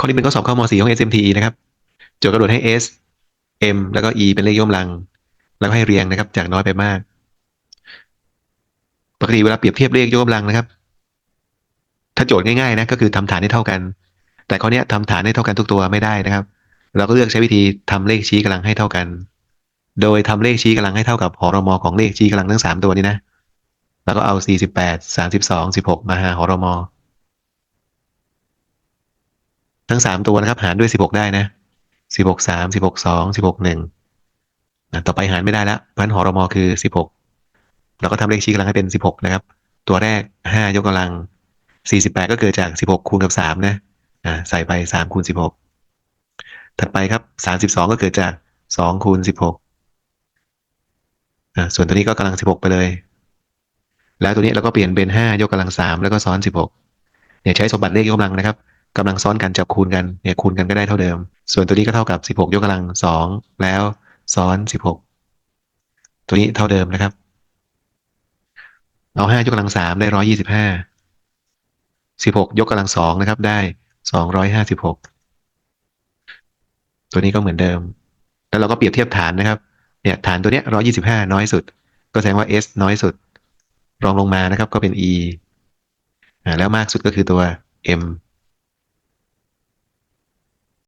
ข้อนี้เป็นข้อสอบเข้าม .4 ของ SMT นะครับโจทย์กำหนดให้ S M แล้วก็ E เป็นเลขยกกำลัง แล้วให้เรียงนะครับ จากน้อยไปมาก ปกติเวลาเปรียบเทียบเลขยกกำลังนะครับ ถ้าโจทย์ง่ายๆนะก็คือทำฐานให้เท่ากัน แต่ข้อนี้ยทำฐานให้เท่ากันทุกตัวไม่ได้นะครับ เราก็เลือกใช้วิธีทำเลขชี้กำลังให้เท่ากัน โดยทำเลขชี้กำลังให้เท่ากับหอรมอของเลขชี้กำลังทั้งสามตัวนี้นะ แล้วก็เอา 48 32 16 มาหาหอรมอ ทั้งสามตัวนะครับ หารด้วย16ได้นะ16 3 16 2 16 1นะต่อไปหารไม่ได้แล้วเพราะฉะนั้นหอรมอคือ16เราก็ทำเลขชี้กำลังให้เป็น16นะครับ ตัวแรก5ยกกำลัง48ก็เกิดจาก16คูณกับ3นะอ่าใส่ไป3คูณ16ถัดไปครับ32ก็เกิดจาก2คูณ16อ่าส่วนตัวนี้ก็กำลัง16ไปเลย แล้วตัวนี้เราก็เปลี่ยนเป็น5ยกกำลัง3แล้วก็ซ้อน16เนี่ยใช้สมบัติเลขยกกำลังนะครับ กำลังซ้อนกันจับคูณกันเนี่ยคูณกันก็ได้เท่าเดิม ส่วนตัวนี้ก็เท่ากับ 16 ยกกำลัง 2 แล้วซ้อน 16 ตัวนี้เท่าเดิมนะครับ เอา 5 ยกกำลัง 3 ได้ 125 16 ยกกำลัง 2 นะครับ ได้ 256 ตัวนี้ก็เหมือนเดิม แล้วเราก็เปรียบเทียบฐานนะครับ เนี่ยฐานตัวเนี้ย125 น้อยสุด ก็แสดงว่า S น้อยสุด รองลงมานะครับก็เป็น E อ่าแล้วมากสุดก็คือตัว M